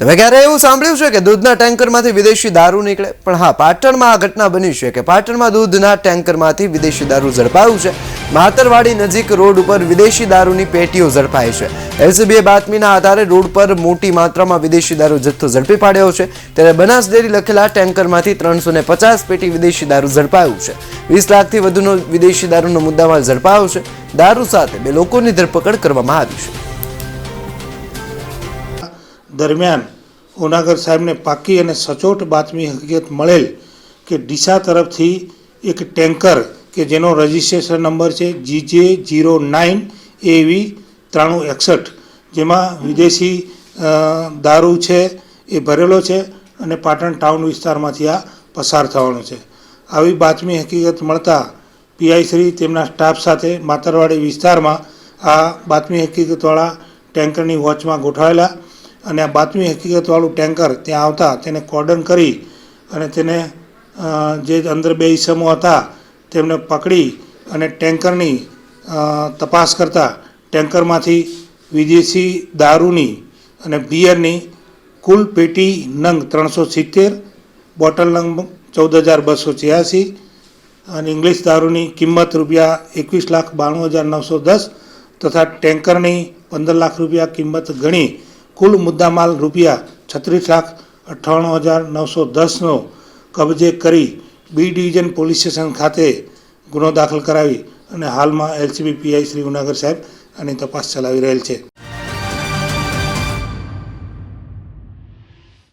તમે ક્યારે એવું સાંભળ્યું છે કે દૂધના ટેન્કરમાંથી વિદેશી દારૂ નીકળે? પણ હા, પાટણમાં આ ઘટના બની છે કે પાટણમાં દૂધના ટેન્કરમાંથી વિદેશી દારૂ ઝડપાયું છે. માતરવાડી નજીક રોડ ઉપર વિદેશી દારૂની પેટીઓ ઝડપાઈ છે. એલસીબીએ બાતમીના આધારે રોડ પર મોટી માત્રામાં વિદેશી દારૂ જથ્થો ઝડપી પાડ્યો છે. ત્યારે બનાસ ડેરી લખેલા ટેન્કરમાંથી ત્રણસો ને પચાસ પેટી વિદેશી દારૂ ઝડપાયું છે. વીસ લાખથી વધુનો વિદેશી દારૂનો મુદ્દામાલ ઝડપાયો છે. દારૂ સાથે બે લોકોની ધરપકડ કરવામાં આવી છે. દરમિયાન ઉનાગર સાહેબને પાકી અને સચોટ બાતમી હકીકત મળેલ કે ડીસા તરફથી એક ટેન્કર કે જેનો રજિસ્ટ્રેશન નંબર છે જીજે જીરો નાઇન એવી ત્રાણું એકસઠ, જેમાં વિદેશી દારૂ છે, એ ભરેલો છે અને પાટણ ટાઉન વિસ્તારમાંથી આ પસાર થવાનો છે. આવી બાતમી હકીકત મળતા પીઆઈ શ્રી તેમના સ્ટાફ સાથે માતરવાડી વિસ્તારમાં આ બાતમી હકીકતવાળા ટેન્કરની વોચમાં ગોઠવાયેલા અને આ બાતમી હકીકતવાળું ટેન્કર ત્યાં આવતા તેને કોર્ડન કરી અને તેને જે અંદર બે ઈસમો હતા તેમને પકડી અને ટેન્કરની તપાસ કરતાં ટેન્કરમાંથી વિદેશી દારૂની અને બિયરની કુલ પેટી નંગ ત્રણસો સિત્તેર, બોટલ નંગ ચૌદ હજાર બસો છ્યાસી અને ઇંગ્લિશ દારૂની કિંમત રૂપિયા એકવીસ લાખ બાણું હજાર નવસો દસ તથા ટેન્કરની પંદર લાખ રૂપિયા કિંમત ગણી કુલ મુદ્દામાલ રૂપિયા છત્રીસ લાખ અઠ્ઠાણું હજાર નવસો દસનો કબજે કરી બી ડિવિઝન પોલીસ સ્ટેશન ખાતે ગુનો દાખલ કરાવી અને હાલમાં એલસીબી પીઆઈ શ્રી ઉનાગર સાહેબ આની તપાસ ચલાવી રહેલ છે.